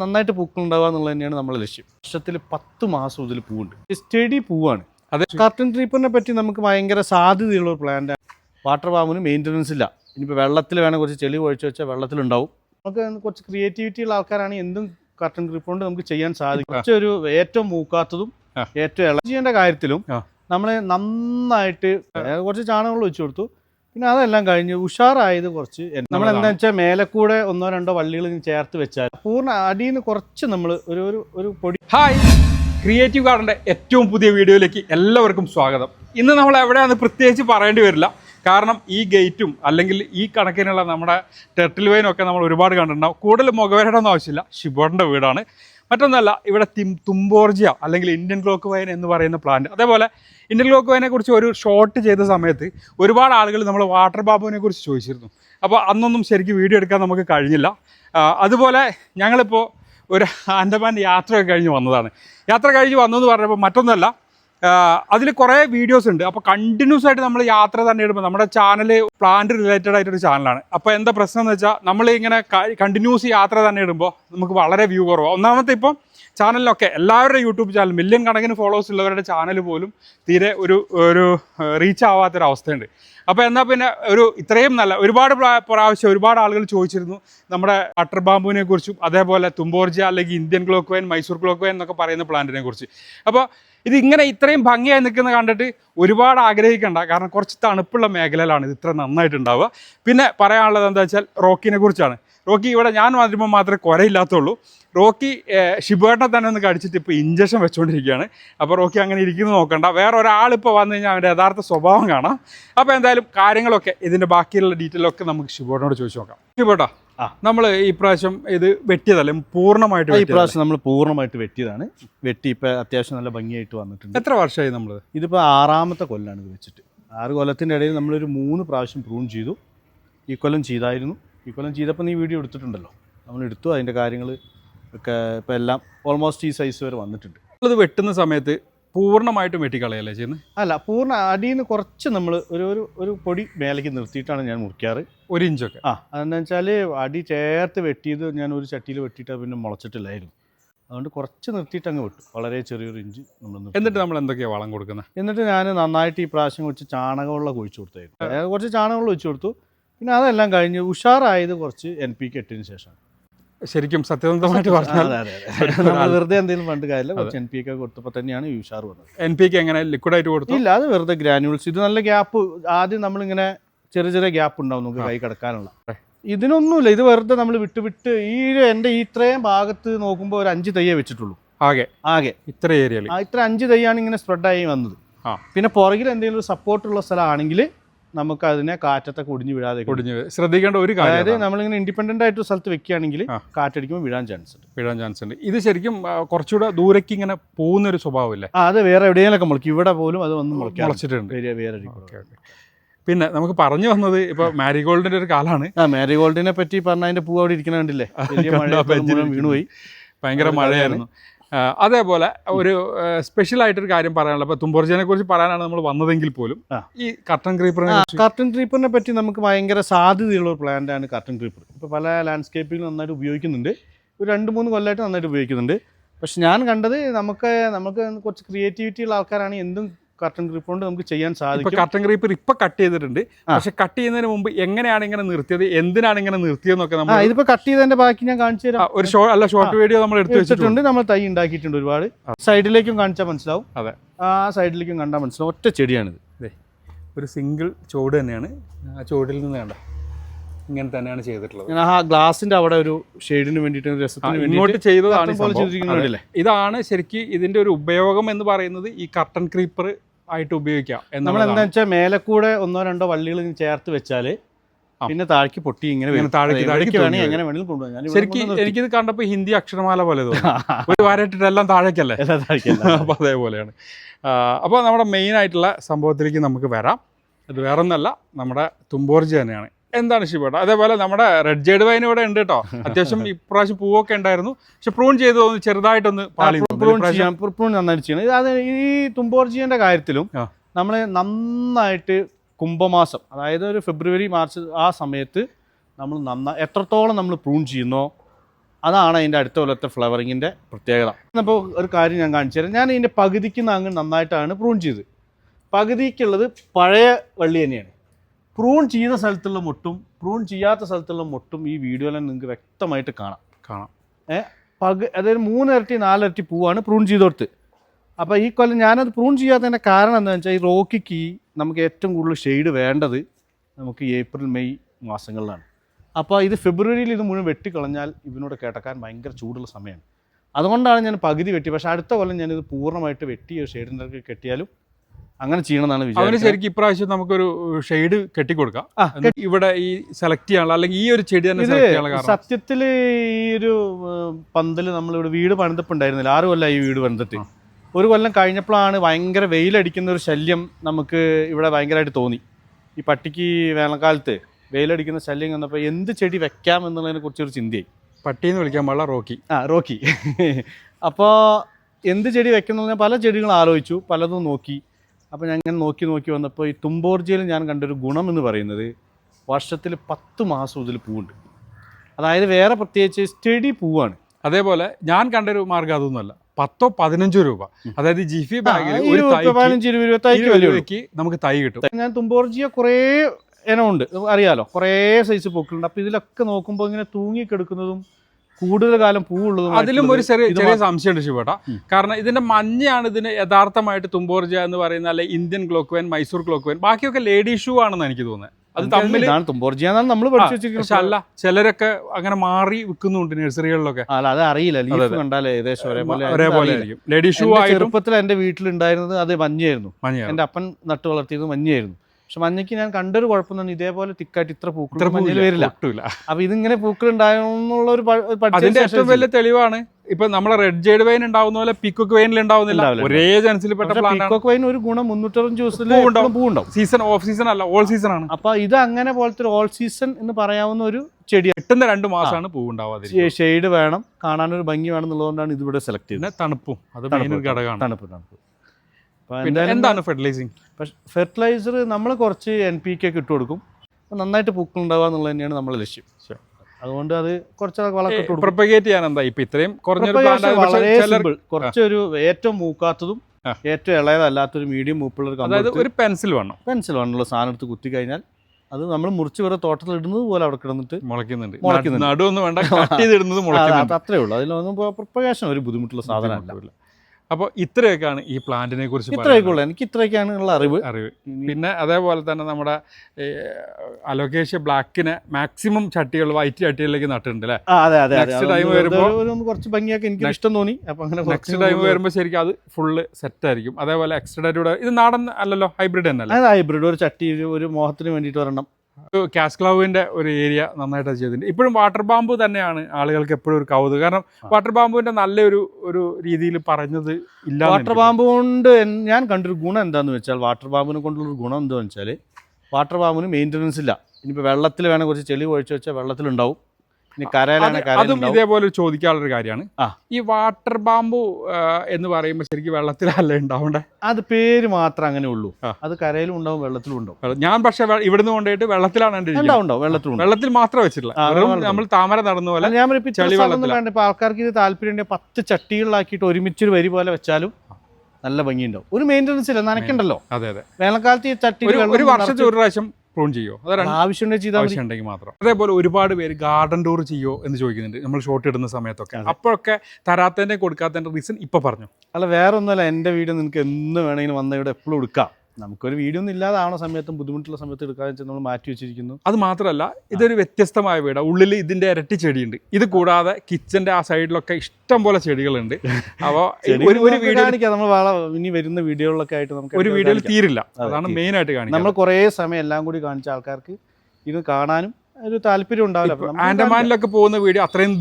നന്നായിട്ട് പൂക്കൾ ഉണ്ടാവുക എന്നുള്ളത് തന്നെയാണ് നമ്മുടെ ലക്ഷ്യം. വർഷത്തിൽ പത്ത് മാസം ഇതിൽ പൂവുണ്ട്. സ്റ്റഡി പൂവാണ്. അതെ. കാർട്ടൺ ട്രീപ്പറിനെ പറ്റി നമുക്ക് ഭയങ്കര സാധ്യതയുള്ള ഒരു പ്ലാന്റ് വാട്ടർ പാമ്പിന് മെയിന്റനൻസ് ഇല്ല. ഇനിയിപ്പോൾ വെള്ളത്തിൽ വേണം കുറച്ച് ചെളി ഒഴിച്ച് വെച്ചാൽ വെള്ളത്തിലുണ്ടാവും. നമുക്ക് കുറച്ച് ക്രിയേറ്റിവിറ്റി ഉള്ള ആൾക്കാരാണ് എന്തും കാർട്ടൺ ട്രീപ്പ് കൊണ്ട് നമുക്ക് ചെയ്യാൻ സാധിക്കും. കുറച്ച് ഒരു ഏറ്റവും മൂക്കാത്തതും ഏറ്റവും ഇള ചെയ്യേണ്ട കാര്യത്തിലും നമ്മളെ നന്നായിട്ട് കുറച്ച് ചാണകങ്ങൾ വെച്ചു കൊടുത്തു. പിന്നെ അതെല്ലാം കഴിഞ്ഞ് ഉഷാറായത് കുറച്ച് നമ്മൾ എന്താ വെച്ചാൽ മേലെ കൂടെ ഒന്നോ രണ്ടോ വള്ളികൾ ചേർത്ത് വെച്ചാൽ പൂർണ അടിയിൽ നിന്ന് കുറച്ച് നമ്മൾ ഒരു ഒരു ഒരു പൊടി. ഹായ് ക്രിയേറ്റീവ് ഗാർഡന്റെ ഏറ്റവും പുതിയ വീഡിയോയിലേക്ക് എല്ലാവർക്കും സ്വാഗതം. ഇന്ന് നമ്മൾ എവിടെയാണെന്ന് പ്രത്യേകിച്ച് പറയേണ്ടി വരില്ല. കാരണം ഈ ഗേറ്റും അല്ലെങ്കിൽ ഈ കണക്കിനുള്ള നമ്മുടെ ടെർട്ടിൽ വൈനും ഒക്കെ നമ്മൾ ഒരുപാട് കണ്ടിട്ടുണ്ടാവും. കൂടുതൽ മുഖവരയുടെ ഒന്നും ആവശ്യമില്ല. ഷിബോറിന്റെ വീടാണ്. മറ്റൊന്നല്ല ഇവിടെ തിം തുമ്പോർജിയ അല്ലെങ്കിൽ ഇന്ത്യൻ ക്ലോക്ക് വൈൻ എന്ന് പറയുന്ന പ്ലാന്റ് അതേപോലെ ഇന്ത്യൻ ക്ലോക്ക് വൈനെ കുറിച്ച് ഒരു ഷോർട്ട് ചെയ്ത സമയത്ത് ഒരുപാട് ആളുകൾ നമ്മൾ വാട്ടർ ബാബുവിനെ കുറിച്ച് ചോദിച്ചിരുന്നു. അപ്പോൾ അന്നൊന്നും ശരിക്കും വീഡിയോ എടുക്കാൻ നമുക്ക് കഴിഞ്ഞില്ല. അതുപോലെ ഞങ്ങളിപ്പോൾ ഒരു ആൻഡമാൻ യാത്രയൊക്കെ കഴിഞ്ഞ് വന്നതാണ്. യാത്ര കഴിഞ്ഞ് വന്നു എന്ന് പറഞ്ഞപ്പോൾ മറ്റൊന്നല്ല അതിൽ കുറേ വീഡിയോസ് ഉണ്ട്. അപ്പോൾ കണ്ടിന്യൂസ് ആയിട്ട് നമ്മൾ യാത്ര തന്നെ ഇടുമ്പോൾ നമ്മുടെ ചാനൽ പ്ലാന്റ് റിലേറ്റഡ് ആയിട്ടൊരു ചാനലാണ് അപ്പോൾ എന്താ പ്രശ്നം എന്ന് വെച്ചാൽ നമ്മൾ ഇങ്ങനെ കണ്ടിന്യൂസ് യാത്ര തന്നെ ഇടുമ്പോൾ നമുക്ക് വളരെ വ്യൂ കുറവാണ് ഒന്നാമത്തെ ഇപ്പം ചാനലിലൊക്കെ എല്ലാവരുടെ യൂട്യൂബ് ചാനൽ മില്യൺ കണക്കിന് ഫോളോവേഴ്സ് ഉള്ളവരുടെ ചാനൽ പോലും തീരെ ഒരു ഒരു റീച്ച് ആവാത്തൊരവസ്ഥയുണ്ട്. അപ്പോൾ എന്നാൽ പിന്നെ ഒരു ഇത്രയും നല്ല ഒരുപാട് പ്രാ- പ്രാവശ്യം ഒരുപാട് ആളുകൾ ചോദിച്ചിരുന്നു നമ്മുടെ അട്ടർ ബാമ്പുവിനെ കുറിച്ചും അതേപോലെ തുമ്പോർജ അല്ലെങ്കിൽ Indian clock vine Mysore clock vine എന്നൊക്കെ പറയുന്ന പ്ലാന്റിനെ കുറിച്ച്. അപ്പോൾ ഇത് ഇങ്ങനെ ഇത്രയും ഭംഗിയായി നിൽക്കുന്ന കണ്ടിട്ട് ഒരുപാട് ആഗ്രഹിക്കേണ്ട. കാരണം കുറച്ച് തണുപ്പുള്ള മേഖലയിലാണ് ഇത് ഇത്ര നന്നായിട്ടുണ്ടാവുക. പിന്നെ പറയാനുള്ളത് എന്താ വെച്ചാൽ റോക്കിനെ കുറിച്ചാണ്. റോക്കി ഇവിടെ ഞാൻ വന്നിരുമ്പോൾ മാത്രമേ കുരയില്ലാത്തുള്ളൂ. റോക്കി ഷിബേട്ടനെ തന്നെ ഒന്ന് കടിച്ചിട്ട് ഇപ്പോൾ ഇഞ്ചക്ഷൻ വെച്ചുകൊണ്ടിരിക്കുകയാണ് അപ്പോൾ റോക്കി അങ്ങനെ ഇരിക്കുന്നത് നോക്കണ്ട. വേറെ ഒരാളിപ്പോൾ വന്നു കഴിഞ്ഞാൽ അവന്റെ യഥാർത്ഥ സ്വഭാവം കാണാം. അപ്പോൾ എന്തായാലും കാര്യങ്ങളൊക്കെ ഇതിന്റെ ബാക്കിയുള്ള ഡീറ്റെയിലൊക്കെ നമുക്ക് ഷിബേട്ടനോട് ചോദിച്ചു നോക്കാം. ഷിബേട്ടാ. നമ്മൾ ഈ പ്രാവശ്യം ഇത് വെട്ടിയതല്ലേ? പൂർണമായിട്ട് ഈ? പ്രാവശ്യം നമ്മൾ പൂർണമായിട്ട് വെട്ടിയതാണ്. വെട്ടി ഇപ്പം അത്യാവശ്യം നല്ല ഭംഗിയായിട്ട് വന്നിട്ടുണ്ട്. എത്ര വർഷമായി നമ്മൾ ഇതിപ്പോൾ ആറാമത്തെ കൊല്ലാണ് ഇത് വെച്ചിട്ട്. ആറ് കൊല്ലത്തിന്റെ ഇടയിൽ നമ്മളൊരു മൂന്ന് പ്രാവശ്യം പ്രൂൺ ചെയ്തു. ഈ കൊല്ലം ചെയ്തായിരുന്നു. ഈ കൊല്ലം ചെയ്തപ്പോൾ നീ വീഡിയോ എടുത്തിട്ടുണ്ടല്ലോ. നമ്മൾ എടുത്തു. അതിന്റെ കാര്യങ്ങൾ ഒക്കെ ഇപ്പം എല്ലാം ഓൾമോസ്റ്റ് ഈ സൈസ് വരെ വന്നിട്ടുണ്ട്. ഇത് വെട്ടുന്ന സമയത്ത് പൂർണമായിട്ടും വെട്ടിക്കളയല്ലേ ചെയ്യുന്നത് അല്ല പൂർണ അടിയിൽ നിന്ന് കുറച്ച് നമ്മൾ ഒരു ഒരു ഒരു പൊടി മേലേക്ക് നിർത്തിയിട്ടാണ് ഞാൻ മുറിക്കാറ്. ഒരു ഇഞ്ചൊക്കെ? ആ അതെന്താ വെച്ചാൽ അടി ചേർത്ത് വെട്ടിയത് ഞാൻ ഒരു ചട്ടിയിൽ വെട്ടിയിട്ട് പിന്നെ മുളച്ചിട്ടില്ലായിരുന്നു. അതുകൊണ്ട് കുറച്ച് നിർത്തിയിട്ട് അങ്ങ് വിട്ടു. വളരെ ചെറിയൊരു ഇഞ്ച് നമ്മൾ എന്നിട്ട് നമ്മൾ എന്തൊക്കെയാണ് വളം കൊടുക്കുന്നത് എന്നിട്ട് ഞാൻ നന്നായിട്ട് ഈ പ്രാവശ്യം കുറച്ച് ചാണകവെള്ളം ഒഴിച്ചു കൊടുത്തായിരുന്നു. കുറച്ച് ചാണകവെള്ളം ഒഴിച്ചു കൊടുത്തു. പിന്നെ അതെല്ലാം കഴിഞ്ഞ് ഉഷാറായത് കുറച്ച് എൻ പി കെട്ടിന് ശേഷം ശരിക്കും സത്യസന്ധമായിട്ട് പറഞ്ഞാൽ വെറുതെ എന്തെങ്കിലും പണ്ട് കാര്യമില്ല. കുറച്ച് എൻ പി കെ കൊടുത്തപ്പോൾ തന്നെയാണ് ഈ ഉഷാർ വന്നത്. എൻ പി കെ എങ്ങനെ ലിക്വിഡായിട്ട് കൊടുത്തു? ഇല്ല അത് വെറുതെ ഗ്രാനുവൽസ് ഇത് നല്ല ഗ്യാപ്പ്. ആദ്യം നമ്മളിങ്ങനെ ചെറിയ ചെറിയ ഗ്യാപ്പ് ഉണ്ടാവും നമുക്ക് കൈ കിടക്കാനുള്ള. ഇതിനൊന്നുമില്ല ഇത് വെറുതെ നമ്മൾ വിട്ട് വിട്ട് ഈ എന്റെ ഈ ഇത്രയും ഭാഗത്ത് നോക്കുമ്പോൾ ഒരു അഞ്ച് തയ്യേ വെച്ചിട്ടുള്ളൂ. ആകെ? ആകെ. ഇത്ര ഏരിയ ഇത്ര അഞ്ച് തയ്യാണ് ഇങ്ങനെ സ്പ്രെഡായി വന്നത്. പിന്നെ പുറകിൽ എന്തെങ്കിലും ഒരു സപ്പോർട്ടുള്ള സ്ഥലമാണെങ്കിൽ നമുക്ക് അതിനെ കാറ്റത്തൊക്കെ ഒടിഞ്ഞു വിടാതെ കുടിഞ്ഞു ശ്രദ്ധിക്കേണ്ട ഒരു കാര്യം അതായത്. നമ്മളിങ്ങനെ ഇൻഡിപെൻഡന്റ് ആയിട്ട് സ്ഥലത്ത് വെക്കുകയാണെങ്കിൽ. കാറ്റടിക്കുമ്പോൾ വീഴാൻ ചാൻസ് ഉണ്ട്. വീഴാൻ ചാൻസ് ഉണ്ട്. ഇത് ശരിക്കും കുറച്ചുകൂടെ ദൂരേക്ക് ഇങ്ങനെ പോകുന്ന ഒരു സ്വഭാവമില്ലേ അത് വേറെ എവിടെയെങ്കിലൊക്കെ മുളക്കും ഇവിടെ പോലും അത് വന്ന് മുളയ്ക്കാം മുളച്ചിട്ടുണ്ട്. വേറെ പിന്നെ നമുക്ക് പറഞ്ഞു വന്നത് ഇപ്പൊ മാരിഗോൾഡിന്റെ ഒരു കാലാണ്. ആ മാരിഗോൾഡിനെ പറ്റി പറഞ്ഞ അതിന്റെ പൂ അവിടെ ഇരിക്കണ കണ്ടില്ലേ? വീണുപോയി. ഭയങ്കര മഴയായിരുന്നു. അതേപോലെ ഒരു സ്പെഷ്യൽ ആയിട്ടൊരു കാര്യം പറയാനുള്ളത്. ഇപ്പൊ തുമ്പർജനെ കുറിച്ച് പറയാനാണ് നമ്മൾ വന്നതെങ്കിൽ പോലും ഈ കർട്ടൻ ക്രീപ്പറിനെ കർട്ടൺ കർട്ടൻ ക്രീപ്പറിനെ പറ്റി നമുക്ക് ഭയങ്കര സാധ്യതയുള്ള ഒരു പ്ലാന്റ് ആണ് കർട്ടൻ ക്രീപ്പർ. ഇപ്പൊ പല ലാൻഡ്സ്കേപ്പിൽ നന്നായിട്ട് ഉപയോഗിക്കുന്നുണ്ട്. ഒരു രണ്ട് മൂന്ന് കൊല്ലമായിട്ട് നന്നായിട്ട് ഉപയോഗിക്കുന്നുണ്ട്. പക്ഷെ ഞാൻ കണ്ടത് നമുക്ക് നമുക്ക് കുറച്ച് ക്രിയേറ്റിവിറ്റി ഉള്ള ആൾക്കാരാണ് എന്തും കർട്ടൻ ഗ്രീപ്പ് കൊണ്ട് നമുക്ക് ചെയ്യാൻ സാധിക്കും. കർട്ടൻ ഗ്രീപ്പ് ഇപ്പൊ കട്ട് ചെയ്തിട്ടുണ്ട്. പക്ഷെ കട്ട് ചെയ്യുന്നതിന് മുമ്പ് എങ്ങനെയാണ് ഇങ്ങനെ നിർത്തിയത്? എന്തിനാണ് ഇങ്ങനെ നിർത്തിയതെന്നൊക്കെ നമ്മൾ ഇതിപ്പോ കട്ട് ചെയ്തതിന്റെ ബാക്കി ഞാൻ കാണിച്ചു തരാം. ഒരു ഷോ അല്ല ഷോർട്ട് വീഡിയോ നമ്മൾ എടുത്തു വെച്ചിട്ടുണ്ട്. നമ്മൾ തൈ ഉണ്ടാക്കിയിട്ടുണ്ട് ഒരുപാട്. സൈഡിലേക്കും കാണിച്ചാൽ മനസ്സിലാവും. അതെ. ആ സൈഡിലേക്കും കണ്ടാൽ മനസ്സിലാവും. ഒറ്റ ചെടിയാണിത്. ഒരു സിംഗിൾ ചോട് തന്നെയാണ്. ആ ചോടിൽ നിന്ന് വേണ്ട ഇങ്ങനെ തന്നെയാണ് ചെയ്തിട്ടുള്ളത്. ഞാൻ ആ ഗ്ലാസിന്റെ അവിടെ ഒരു ഷെയ്ഡിന് വേണ്ടിയിട്ട് രസത്തിന് ഇങ്ങോട്ട് ചെയ്തതാണ്? ഇതാണ് ശരിക്കും ഇതിന്റെ ഒരു ഉപയോഗം എന്ന് പറയുന്നത് ഈ കർട്ടൻ ക്രീപ്പർ ആയിട്ട് ഉപയോഗിക്കാം നമ്മൾ എന്താ വെച്ചാൽ മേലെ കൂടെ ഒന്നോ രണ്ടോ വള്ളികൾ ചേർത്ത് വെച്ചാൽ പിന്നെ താഴേക്ക് പൊട്ടി ഇങ്ങനെ എങ്ങനെ വേണമെങ്കിലും കൊണ്ടുപോകാം ശരിക്കും എനിക്കിത് കണ്ടപ്പോൾ ഹിന്ദി അക്ഷരമാല പോലെ ഒരു വരയിട്ടിട്ട് എല്ലാം താഴേക്കല്ലേ? എല്ലാം താഴേക്കല്ല. അപ്പോൾ അതേപോലെയാണ്. അപ്പോൾ നമ്മുടെ മെയിൻ ആയിട്ടുള്ള സംഭവത്തിലേക്ക് നമുക്ക് വരാം. അത് വേറൊന്നല്ല നമ്മുടെ തുമ്പോർജി തന്നെയാണ്. എന്താണ് ശിവേട്ട അതേപോലെ നമ്മുടെ റെഡ് ജേഡ് വൈൻ ഇവിടെ ഉണ്ട് കേട്ടോ അത്യാവശ്യം ഇപ്രാവശ്യം പൂവൊക്കെ ഉണ്ടായിരുന്നു. പക്ഷെ പ്രൂൺ ചെയ്ത് തോന്നുന്നു ചെറുതായിട്ടൊന്ന് പ്രൂൺ ചെയ്യാം. പ്രൂൺ നന്നായിട്ട് ചെയ്യണം. അത് ഈ തുമ്പോർജിയന്റെ കാര്യത്തിലും നമ്മൾ നന്നായിട്ട് കുംഭമാസം അതായത് ഒരു ഫെബ്രുവരി മാർച്ച് ആ സമയത്ത് നമ്മൾ നന്നാ എത്രത്തോളം നമ്മൾ പ്രൂൺ ചെയ്യുന്നോ അതാണ് അതിന്റെ അടുത്ത കൊല്ലത്തെ ഫ്ലവറിങ്ങിന്റെ പ്രത്യേകത. അപ്പോൾ ഒരു കാര്യം ഞാൻ കാണിച്ചു തരാം. ഞാൻ ഇതിന്റെ പകുതിക്ക് അങ്ങ് നന്നായിട്ടാണ് പ്രൂൺ ചെയ്ത് പകുതിക്കുള്ളത് പഴയ വള്ളി തന്നെയാണ്. പ്രൂൺ ചെയ്യുന്ന സ്ഥലത്തുള്ള മുട്ടും പ്രൂൺ ചെയ്യാത്ത സ്ഥലത്തുള്ള മുട്ടും ഈ വീഡിയോയിൽ നിങ്ങൾക്ക് വ്യക്തമായിട്ട് കാണാം. കാണാം. ഏഹ് പക അതായത് മൂന്നിരട്ടി നാലിരട്ടി പൂവാണ് പ്രൂൺ ചെയ്തോടുത്ത്. അപ്പോൾ ഈ കൊല്ലം ഞാനത് പ്രൂൺ ചെയ്യാത്തതിന്റെ കാരണം എന്താണെന്ന് വെച്ചാൽ ഈ റോക്കിക്ക് നമുക്ക് ഏറ്റവും കൂടുതൽ ഷെയ്ഡ് വേണ്ടത് നമുക്ക് ഏപ്രിൽ മെയ് മാസങ്ങളിലാണ്. അപ്പോൾ ഇത് ഫെബ്രുവരിയിൽ ഇത് മുഴുവൻ വെട്ടിക്കളഞ്ഞാൽ ഇവനോട് കേട്ടക്കാൻ ഭയങ്കര ചൂടുള്ള സമയമാണ്. അതുകൊണ്ടാണ് ഞാൻ പകുതി വെട്ടി പക്ഷേ അടുത്ത കൊല്ലം ഞാനിത് പൂർണമായിട്ട് വെട്ടി ഷെയ്ഡിന്റെ കെട്ടിയാലും അങ്ങനെ ചെയ്യണമെന്നാണ് അവന് വിചാരിച്ചത്. ശരിക്കും ഇപ്രാവശ്യം നമുക്കൊരു ഷെയ്ഡ് കെട്ടിക്കൊടുക്കാം. ആ, എന്നിട്ട് ഇവിടെ ഈ സെലക്ട് ചെയ്യാനുള്ള അല്ലെങ്കിൽ ഈ ഒരു ചെടി തന്നെ ഇത് സെലക്ട് ചെയ്യാനുള്ള കാരണം സത്യത്തിൽ ഈ ഒരു പന്തൽ നമ്മളിവിടെ വീട് പണിതപ്പുണ്ടായിരുന്നില്ല. ആറ് കൊല്ലമായി ഈ വീട് പണിതിട്ട്. ആ. ഒരു കൊല്ലം കഴിഞ്ഞപ്പോഴാണ് ഭയങ്കര വെയിലടിക്കുന്ന ഒരു ശല്യം നമുക്ക് ഇവിടെ ഭയങ്കരമായിട്ട് തോന്നി. ഈ പട്ടിക്ക് വേനൽക്കാലത്ത് വെയിലടിക്കുന്ന ശല്യം വന്നപ്പോൾ എന്ത് ചെടി വെക്കാം എന്നുള്ളതിനെ കുറിച്ചൊരു ചിന്തയായി. പട്ടിന്ന് വിളിക്കാൻ പാടില്ല റോക്കി. ആ റോക്കി. അപ്പോൾ എന്ത് ചെടി വെക്കണം പല ചെടികളും ആലോചിച്ചു പലതും നോക്കി. അപ്പോൾ ഞാൻ ഇങ്ങനെ നോക്കി നോക്കി വന്നപ്പോൾ ഈ തുമ്പോർജിയിൽ ഞാൻ കണ്ടൊരു ഗുണം എന്ന് പറയുന്നത് വർഷത്തിൽ പത്ത് മാസം ഇതിൽ പൂവുണ്ട്. അതായത് വേറെ പ്രത്യേകിച്ച് സ്റ്റഡി പൂവാണ്. അതേപോലെ ഞാൻ കണ്ടൊരു മാർഗം അതൊന്നുമല്ല പത്തോ പതിനഞ്ചോ രൂപ. അതായത് ജിഫി ബാഗിൽ ഒരു പതിനഞ്ച് ഇരുപത് ഇരുപത്തയ്ക്ക് ഇരുപത് രൂപയ്ക്ക് നമുക്ക് തൈ കിട്ടും. ഞാൻ തുമ്പോർജിയ കുറേ ഇനമുണ്ട് അറിയാലോ? കുറേ സൈസ് പൂക്കളുണ്ട്. അപ്പോൾ ഇതിലൊക്കെ നോക്കുമ്പോൾ ഇങ്ങനെ തൂങ്ങിക്കെടുക്കുന്നതും കൂടുതൽ കാലം പൂവുള്ളത് അതിലും ഒരു ചെറിയ ചെറിയ സംശയമുണ്ട് ശിവട്ട. കാരണം ഇതിന്റെ മഞ്ഞയാണ് ഇതിന് യഥാർത്ഥമായിട്ട് തുമ്പോർജ എന്ന് പറയുന്ന അല്ലെ Indian clock vine Mysore clock vine ബാക്കിയൊക്കെ ലേഡി ഷൂ ആണെന്ന് എനിക്ക് തോന്നുന്നത്. അത് തമ്മിൽ തുമ്പോർജിയാണ് തുമ്പോർജിയ നമ്മൾ പഠിച്ചു പക്ഷെ വെച്ചിരിക്കുന്നത്. അല്ല ചിലരൊക്കെ അങ്ങനെ മാറി വിൽക്കുന്നുണ്ട് നഴ്സറികളിലൊക്കെ. അല്ല അത് അറിയില്ല. ലീഫ് ഏകദേശം ഒരേപോലെ ഒരേപോലെ. ആയിരിക്കും. ലേഡി ഷൂ ആയിട്ടും ചെറുപ്പത്തിൽ എന്റെ വീട്ടിലുണ്ടായിരുന്നത് അത് മഞ്ഞയായിരുന്നു. എന്റെ അപ്പൻ നട്ടു വളർത്തിയത് മഞ്ഞയായിരുന്നു. പക്ഷെ മഞ്ഞയ്ക്ക് ഞാൻ കണ്ടൊരു കുഴപ്പം തന്നെ ഇതേപോലെ തിക്കായിട്ട് ഇത്ര പൂക്കൾ മഞ്ഞയിൽ വരില്ല. അപ്പൊ ഇതിങ്ങനെ പൂക്കൾ ഉണ്ടായെന്നുള്ള ഒരു അതിന്റെ ഏറ്റവും വലിയ തെളിവാണ് ഇപ്പൊ നമ്മളെ റെഡ് ജേഡ് വൈൻ ഉണ്ടാവുന്ന പോലെ പിക്കോക്ക് വൈനിൽ ഉണ്ടാവുന്നില്ല. ഒരേ ജനസിൽപ്പെട്ട പീക്കോക്ക് വൈൻ ഒരു ഗുണം മുന്നൂറ്ററും. പൂവുണ്ടാവും. സീസൺ ഓഫ് സീസൺ അല്ല ഓൾ സീസൺ ആണ്. അപ്പൊ ഇത് അങ്ങനെ പോലത്തെ ഒരു ഓൾ സീസൺ എന്ന് പറയാവുന്ന ഒരു ചെടി എട്ടുന്ന രണ്ട് മാസമാണ് പൂ ഉണ്ടാവാതെ ഷെയ്ഡ് വേണം കാണാനൊരു ഭംഗി വേണം എന്നുള്ളതുകൊണ്ടാണ് ഇതിവിടെ സെലക്ട് ചെയ്യുന്നത് തണുപ്പും. അത് തണുപ്പ് ഘടകമാണ്. തണുപ്പ് തണുപ്പ്. എന്താണ് ഫെർട്ടിലൈസിങ് പക്ഷെ ഫെർട്ടിലൈസർ നമ്മൾ കുറച്ച് എൻ പി കെ ഇട്ട് കൊടുക്കും. നന്നായിട്ട് പൂക്കൾ ഉണ്ടാവുക എന്നുള്ളത് തന്നെയാണ് നമ്മുടെ ലക്ഷ്യം. അതുകൊണ്ട് അത് കുറച്ച് പ്രൊപ്പഗേറ്റ് ചെയ്യാൻ എന്താ? ഇപ്പൊ ഇത്രയും വളരെ സിമ്പിൾ കുറച്ചൊരു ഏറ്റവും മൂക്കാത്തതും. ഏറ്റവും ഇളയതല്ലാത്തൊരു മീഡിയം മൂപ്പുള്ള ഒരു അതായത് ഒരു പെൻസിൽ വേണം. പെൻസിൽ വേണമുള്ള സാധനം എടുത്ത് കുത്തി കഴിഞ്ഞാൽ അത് നമ്മൾ മുറിച്ച് വേറെ തോട്ടത്തിൽ ഇടുന്നത് പോലെ അവിടെ കിടന്നിട്ട് മുളയ്ക്കുന്നുണ്ട്. മുളയ്ക്കുന്നുണ്ട്. നടുവൊന്നും വേണ്ട കട്ട് ചെയ്തിടുന്നത് മുളയ്ക്കുന്നുണ്ട്. അത്രേ ഉള്ളൂ. അതിലൊന്നും പ്രൊപ്പഗേഷൻ ഒരു ബുദ്ധിമുട്ടുള്ള സാധനമല്ല. അപ്പോൾ ഇത്രയൊക്കെയാണ് ഈ പ്ലാന്റിനെ കുറിച്ച് ഇത്രയൊക്കെയുള്ളൂ എനിക്ക് ഇത്രയൊക്കെയാണ് ഉള്ള അറിവ്. അറിവ് പിന്നെ അതേപോലെ തന്നെ നമ്മുടെ അലോക്കേഷ്യ ബ്ലാക്കിനെ മാക്സിമം ചട്ടികൾ വൈറ്റ് ചട്ടികളിലേക്ക് നട്ടിട്ടുണ്ട് അല്ലേ? അതെ അതെ അതെ. Next വരുമ്പോൾ കുറച്ച് ഭംഗിയാക്കി എനിക്ക് ഇഷ്ടം തോന്നി. അപ്പോൾ അങ്ങനെ നെക്സ്റ്റ് ടൈം വരുമ്പോൾ ശരിക്കും അത് ഫുള്ള് സെറ്റ് ആയിരിക്കും. അതേപോലെ എക്സ്ട്രാഡൂടെ ഇത് നാടൻ അല്ലല്ലോ ഹൈബ്രിഡ് തന്നെ ഹൈബ്രിഡ് ഒരു ചട്ടി ഒരു- ഒരു മോഹത്തിന് വേണ്ടിയിട്ട് ഒരെണ്ണം. കാസ് ക്ലൗവിന്റെ ഒരു ഏരിയ നന്നായിട്ട് ചെയ്തിട്ടുണ്ട്. ഇപ്പോഴും വാട്ടർ ബാമ്പ് തന്നെയാണ് ആളുകൾക്ക് എപ്പോഴും ഒരു കൗതുകം. കാരണം വാട്ടർ ബാമ്പുവിന്റെ നല്ലൊരു ഒരു രീതിയിൽ പറഞ്ഞത് ഇല്ല വാട്ടർ ബാമ്പ് കൊണ്ട് ഞാൻ കണ്ടൊരു ഗുണം എന്താന്ന് വെച്ചാൽ വാട്ടർ ബാമ്പിനെ കൊണ്ടുള്ളൊരു ഗുണം എന്താണെന്ന് വെച്ചാൽ വാട്ടർ ബാമ്പിന് മെയിന്റനൻസ് ഇല്ല. ഇനിയിപ്പോൾ വെള്ളത്തിൽ വേണേൽ കുറച്ച് ചെളി കുഴച്ച് വെച്ചാൽ വെള്ളത്തിലുണ്ടാവും. അതും ഇതേപോലെ ചോദിക്കാനുള്ള ഒരു കാര്യമാണ്. ഈ വാട്ടർ ബാമ്പു എന്ന് പറയുമ്പോൾ ശരിക്കും വെള്ളത്തിലല്ല ഉണ്ടാവണ്ടേ? അത് പേര് മാത്രം അങ്ങനെ ഉള്ളൂ. അത് കരയിലും ഉണ്ടാവും വെള്ളത്തിലും ഉണ്ടാവും. ഞാൻ പക്ഷെ ഇവിടുന്ന് കൊണ്ടുപോയിട്ട് വെള്ളത്തിലാണ് എന്റെ വെള്ളത്തിലും വെള്ളത്തിൽ മാത്രം വെച്ചിട്ടില്ല. നമ്മൾ താമര നടന്ന പോലെ ഞാൻ ഇപ്പൊ ആൾക്കാർക്ക് ഇത് താല്പര്യം ഉണ്ടെങ്കിൽ പത്ത് ചട്ടികളിലാക്കിയിട്ട് ഒരുമിച്ചൊരു വരി പോലെ വെച്ചാലും നല്ല ഭംഗിയുണ്ടാവും. ഒരു മെയിന്റനൻസ് ഇല്ല നനയ്ക്കണ്ടല്ലോ. അതെ അതെ. വേനൽക്കാലത്ത് ഈ ചട്ടി ഒരു ഒരു വർഷത്തിൽ ഒരു പ്രാവശ്യം പ്രൂൺ ചെയ്യോ ആവശ്യമുണ്ടെങ്കിൽ മതി. ആവശ്യം മാത്രം. അതേപോലെ ഒരുപാട് പേര് ഗാർഡൻ ടൂർ ചെയ്യോ എന്ന് ചോദിക്കുന്നുണ്ട്. നമ്മൾ ഷോട്ട് ഇടുന്ന സമയത്തൊക്കെ. അപ്പോഴൊക്കെ തരാത്തതിന്റെ കൊടുക്കാത്തതിന്റെ റീസൺ ഇപ്പൊ പറഞ്ഞു. അല്ല വേറെ ഒന്നുമല്ല എന്റെ വീട് നിനക്ക് എന്ന് വേണമെങ്കിലും വന്ന ഇവിടെ എപ്പോഴും എടുക്കാം. നമുക്കൊരു വീഡിയോ ഒന്നും ഇല്ലാതാവണ സമയത്തും ബുദ്ധിമുട്ടുള്ള സമയത്ത് എടുക്കാന്ന് വെച്ചാൽ നമ്മൾ മാറ്റി വെച്ചിരിക്കുന്നു. അത് മാത്രമല്ല ഇതൊരു വ്യത്യസ്തമായ വീടാണ് ഉള്ളിൽ ഇതിന്റെ ഇരട്ടി ചെടിയുണ്ട്. ഇത് കൂടാതെ കിച്ചന്റെ ആ സൈഡിലൊക്കെ ഇഷ്ടം പോലെ ചെടികളുണ്ട്. അപ്പോൾ ഒരു ഒരു വീഡിയോ കാണിക്കാം. നമ്മൾ ഇനി വരുന്ന വീഡിയോകളിലൊക്കെ ആയിട്ട് നമുക്ക് ഒരു വീഡിയോയിൽ തീരില്ല. അതാണ്. മെയിൻ ആയിട്ട് കാണിക്കുന്നത് നമ്മൾ കുറേ സമയം എല്ലാം കൂടി കാണിച്ച ആൾക്കാർക്ക് ഇത് കാണാനും ഒരു താല്പര്യം ഉണ്ടാവില്ല. ആൻഡമാനിലൊക്കെ പോകുന്ന വീഡിയോ അത്രയും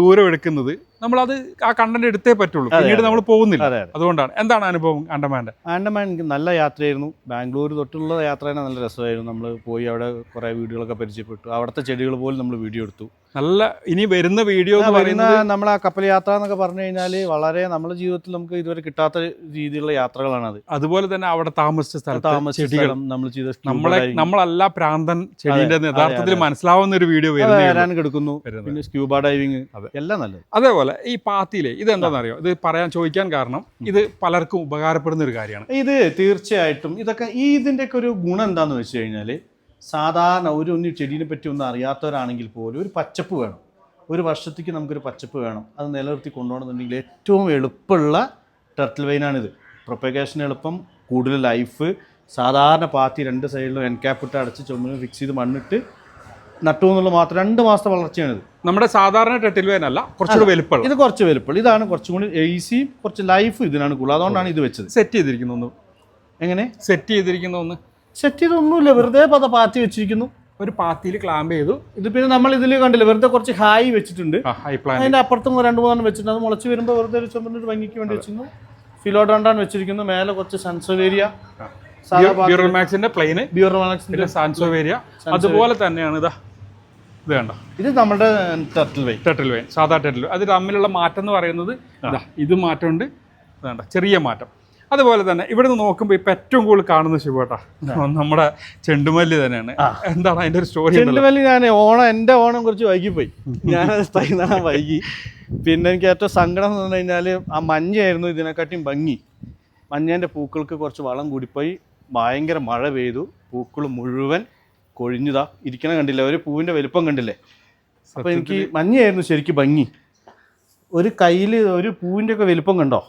ദൂരം എടുക്കുന്നത് നമ്മളത് ആ കണ്ടന്റ് എടുത്തേ പറ്റുള്ളൂ. പിന്നീട് നമ്മൾ പോകുന്നില്ല. അതെ അതെ. അതുകൊണ്ടാണ്. എന്താണ് അനുഭവം ആൻഡമാന്റെ? ആൻഡമാൻ എനിക്ക് നല്ല യാത്രയായിരുന്നു. ബാംഗ്ലൂർ തൊട്ടുള്ള യാത്ര തന്നെ നല്ല രസമായിരുന്നു. നമ്മൾ പോയി അവിടെ കുറേ വീടുകളൊക്കെ പരിചയപ്പെട്ടു. അവിടുത്തെ ചെടികൾ പോലും നമ്മൾ വീഡിയോ എടുത്തു. നല്ല ഇനി വരുന്ന വീഡിയോ എന്ന് വരുന്ന നമ്മൾ നമ്മളെ കപ്പൽ യാത്ര എന്നൊക്കെ പറഞ്ഞു കഴിഞ്ഞാൽ വളരെ നമ്മുടെ ജീവിതത്തിൽ നമുക്ക് ഇതുവരെ കിട്ടാത്ത രീതിയിലുള്ള യാത്രകളാണ് അത് അതുപോലെ തന്നെ അവിടെ താമസിച്ച സ്ഥലത്ത് താമസിച്ച ചെടികൾ. സ്ഥലം നമ്മൾ ചെയ്ത നമ്മളെ നമ്മളല്ല പ്രാന്തൻ ചെടിന്റെ യഥാർത്ഥത്തിൽ മനസ്സിലാവുന്ന ഒരു വീഡിയോ വരാൻ കിടക്കുന്നു. പിന്നെ സ്ക്യൂബ ഡൈവിങ് എല്ലാം നല്ലത്. അതേപോലെ ഈ പാത്തിയിലെ ഇത് എന്താണെന്നറിയോ ഇത് പറയാൻ ചോദിക്കാൻ കാരണം ഇത് പലർക്കും ഉപകാരപ്പെടുന്ന ഒരു കാര്യമാണ്. ഇത് തീർച്ചയായിട്ടും ഇതൊക്കെ ഈ ഇതിന്റെയൊക്കെ ഒരു ഗുണം എന്താന്ന് വെച്ച് കഴിഞ്ഞാൽ സാധാരണ ഒരു ഒന്ന് ചെടീനെ പറ്റി ഒന്നും അറിയാത്തവരാണെങ്കിൽ പോലും ഒരു പച്ചപ്പ് വേണം. ഒരു വർഷത്തേക്ക് നമുക്കൊരു പച്ചപ്പ് വേണം. അത് നിലനിർത്തി കൊണ്ടുപോകണമെന്നുണ്ടെങ്കിൽ ഏറ്റവും എളുപ്പമുള്ള ടർട്ടിൽ വെയിനാണിത് പ്രൊപ്പഗേഷൻ എളുപ്പം കൂടുതൽ ലൈഫ് സാധാരണ പാത്തി രണ്ട് സൈഡിലും എൻക്യാപ്പ് ഇട്ട് അടച്ച് ചുമന്ന് ഫിക്സ് ചെയ്ത് മണ്ണിട്ട് നട്ടു എന്നുള്ള മാത്രം രണ്ട് മാസത്തെ വളർച്ചയാണിത്. നമ്മുടെ സാധാരണ ടെട്ടിൽ വേനല്ല കുറച്ചുകൂടി വലുപ്പം ഇത് കുറച്ച് വലുപ്പം ഇതാണ് കുറച്ചും കൂടി ഏസി കുറച്ച് ലൈഫ് ഇതിനാണ് കൂടുതൽ. അതുകൊണ്ടാണ് ഇത് വെച്ചത്. സെറ്റ് ചെയ്തിരിക്കുന്ന ഒന്ന് എങ്ങനെ? സെറ്റ് ചെയ്തിരിക്കുന്ന ഒന്ന് സെറ്റ് ചെയ്തൊന്നുമില്ല. വെറുതെ പത പാത്തി വെച്ചിരിക്കുന്നു. ഒരു പാത്തിയിൽ ക്ലാമ്പ് ചെയ്തു. ഇത് പിന്നെ നമ്മൾ ഇതിൽ കണ്ടില്ല വെറുതെ കുറച്ച് ഹായ് വെച്ചിട്ടുണ്ട്. അതിന്റെ അപ്പുറത്തും രണ്ട് മൂന്നെണ്ണം വെച്ചിട്ടുണ്ട്. അത് മുളച്ച് വരുമ്പോൾ വെറുതെ ഒരു ചുമന്ന ഒരു ഭംഗിക്ക് വേണ്ടി വെച്ചിരുന്നു. ഫിലോഡോണ്ടാണ് വെച്ചിരിക്കുന്നു. മേലെ കുറച്ച് സൺസവേരിയ ബ്യൂറോമാക്സിന്റെ പ്ലെയിന് ബ്യൂറോമാക്സിന്റെ സാൻസോവേരിയ അതുപോലെ തന്നെയാണ് ഇതാ. ഇത് കണ്ടോ? ഇത് നമ്മുടെ ടർട്ടിൽ വെയിൻ ടെട്ടിൽ വെയിൻ സാധാ ടെട്ടിൽ അത് തമ്മിലുള്ള മാറ്റം എന്ന് പറയുന്നത് ഇതാ. ഇത് മാറ്റമുണ്ട്. വേണ്ട ചെറിയ മാറ്റം. അതുപോലെ തന്നെ ഇവിടുന്ന് നോക്കുമ്പോൾ ഇപ്പം ഏറ്റവും കൂടുതൽ കാണുന്ന ശിവട്ടാ നമ്മുടെ ചെണ്ടുമല്ലി തന്നെയാണ്. എന്താണ് അതിന്റെ ഒരു സ്റ്റോറി ചെണ്ടുമല്ലി ഞാൻ ഓണം എന്റെ ഓണം കുറച്ച് വൈകിപ്പോയി ഞാനത് തൈനാളം വൈകി. പിന്നെ എനിക്ക് ഏറ്റവും സങ്കടം എന്ന് പറഞ്ഞു കഴിഞ്ഞാൽ ആ മഞ്ഞയായിരുന്നു ഇതിനെക്കാട്ടിയും ഭംഗി. മഞ്ഞേന്റെ പൂക്കൾക്ക് കുറച്ച് വളം കൂടിപ്പോയി. ഭയങ്കര മഴ പെയ്തു. പൂക്കൾ മുഴുവൻ കൊഴിഞ്ഞുതാ. ഇരിക്കണ കണ്ടില്ല? ഒരു പൂവിന്റെ വലുപ്പം കണ്ടില്ലേ? അപ്പോൾ എനിക്ക് മഞ്ഞയായിരുന്നു ശരിക്കും ഭംഗി. ഒരു കയ്യിൽ ഒരു പൂവിന്റെ ഒക്കെ വലുപ്പം കണ്ടോ?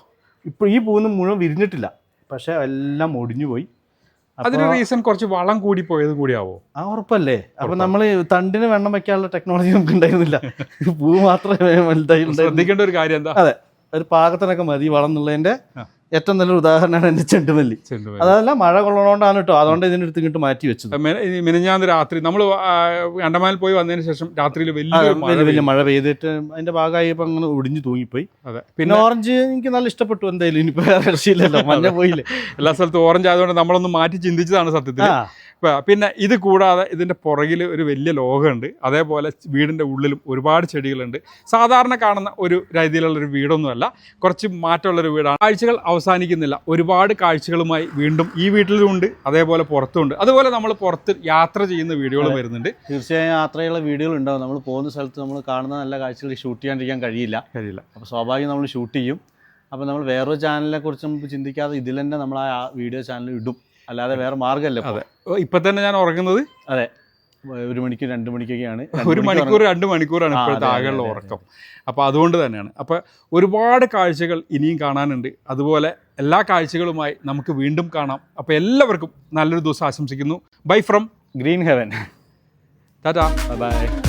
ഇപ്പോൾ ഈ പൂവിന് മുഴുവൻ വിരിഞ്ഞിട്ടില്ല. പക്ഷേ എല്ലാം ഒടിഞ്ഞു പോയി. അതിന് റീസൺ കുറച്ച് വളം കൂടി പോയത് കൂടിയാവോ? ആ ഉറപ്പല്ലേ? അപ്പൊ നമ്മൾ തണ്ടിന് വെണ്ണം വെക്കാനുള്ള ടെക്നോളജി നമുക്ക് ഉണ്ടായിരുന്നില്ല. പൂ മാത്രമേ വലുതായി ശ്രദ്ധിക്കേണ്ട ഒരു കാര്യം എന്താ? അതെ ഒരു പാകത്തിനൊക്കെ മതി വളം എന്നുള്ളതിന്റെ. ഏറ്റവും നല്ലൊരു ഉദാഹരണമാണ് എന്റെ ചെണ്ടുമല്ലി. അതല്ല മഴ കൊള്ളണോണ്ടാണ് കേട്ടോ. അതുകൊണ്ട് ഇതിന്റെ അടുത്ത് ഇങ്ങോട്ട് മാറ്റി വെച്ചത്. മിനിഞ്ഞാന്ന് രാത്രി നമ്മൾ അണ്ടമാനിൽ പോയി വന്നതിന് ശേഷം രാത്രിയിൽ വലിയ മഴ വലിയ മഴ പെയ്തിട്ട് അതിന്റെ ഭാഗമായപ്പോ അങ്ങനെ ഒടിഞ്ഞു തൂങ്ങിപ്പോയി. അതെ. പിന്നെ ഓറഞ്ച് എനിക്ക് നല്ല ഇഷ്ടപ്പെട്ടു എന്തായാലും. ഇനിയിപ്പോ കൃഷിയില്ലല്ലോ മഞ്ഞ പോയില്ലേ. എല്ലാ സ്ഥലത്തും ഓറഞ്ച് ആയതുകൊണ്ട് നമ്മളൊന്ന് മാറ്റി ചിന്തിച്ചതാണ് സത്യത്തിൽ പിന്നെ ഇത് കൂടാതെ ഇതിന്റെ പുറകിൽ ഒരു വലിയ ലോകമുണ്ട് അതേപോലെ വീടിന്റെ ഉള്ളിലും ഒരുപാട് ചെടികളുണ്ട്. സാധാരണ കാണുന്ന ഒരു രീതിയിലുള്ള ഒരു വീടൊന്നുമല്ല. കുറച്ച് മാറ്റമുള്ളൊരു വീടാണ്. കാഴ്ചകൾ അവസാനിക്കുന്നില്ല. ഒരുപാട് കാഴ്ചകളുമായി വീണ്ടും ഈ വീട്ടിലുമുണ്ട് അതേപോലെ പുറത്തുമുണ്ട്. അതുപോലെ നമ്മൾ പുറത്ത് യാത്ര ചെയ്യുന്ന വീഡിയോകൾ വരുന്നുണ്ട്. തീർച്ചയായും യാത്രയുള്ള വീഡിയോകൾ ഉണ്ടാവും. നമ്മൾ പോകുന്ന സ്ഥലത്ത് നമ്മൾ കാണുന്ന നല്ല കാഴ്ചകൾ ഷൂട്ട് ചെയ്യാണ്ടിരിക്കാൻ കഴിയില്ല. കഴിയില്ല. അപ്പോൾ സ്വാഭാവികം നമ്മൾ ഷൂട്ട് ചെയ്യും. അപ്പോൾ നമ്മൾ വേറൊരു ചാനലിനെ കുറിച്ച് നമുക്ക് ചിന്തിക്കാതെ ഇതിൽ തന്നെ നമ്മൾ ആ വീഡിയോ ചാനൽ ഇടും. അല്ലാതെ വേറെ മാർഗമല്ല അതെ. ഇപ്പൊ തന്നെ ഞാൻ ഉറങ്ങുന്നത്? അതെ. ഒരു മണിക്ക് രണ്ട് മണിക്കൊക്കെയാണ്. ഒരു മണിക്കൂർ രണ്ട് മണിക്കൂറാണ് ഇപ്പോഴത്തെ ആകെയുള്ള ഉറക്കം. അപ്പോൾ അതുകൊണ്ട് തന്നെയാണ്. അപ്പോൾ ഒരുപാട് കാഴ്ചകൾ ഇനിയും കാണാനുണ്ട്. അതുപോലെ എല്ലാ കാഴ്ചകളുമായി നമുക്ക് വീണ്ടും കാണാം. അപ്പോൾ എല്ലാവർക്കും നല്ലൊരു ദിവസം ആശംസിക്കുന്നു. Bye from green heaven tata bye bye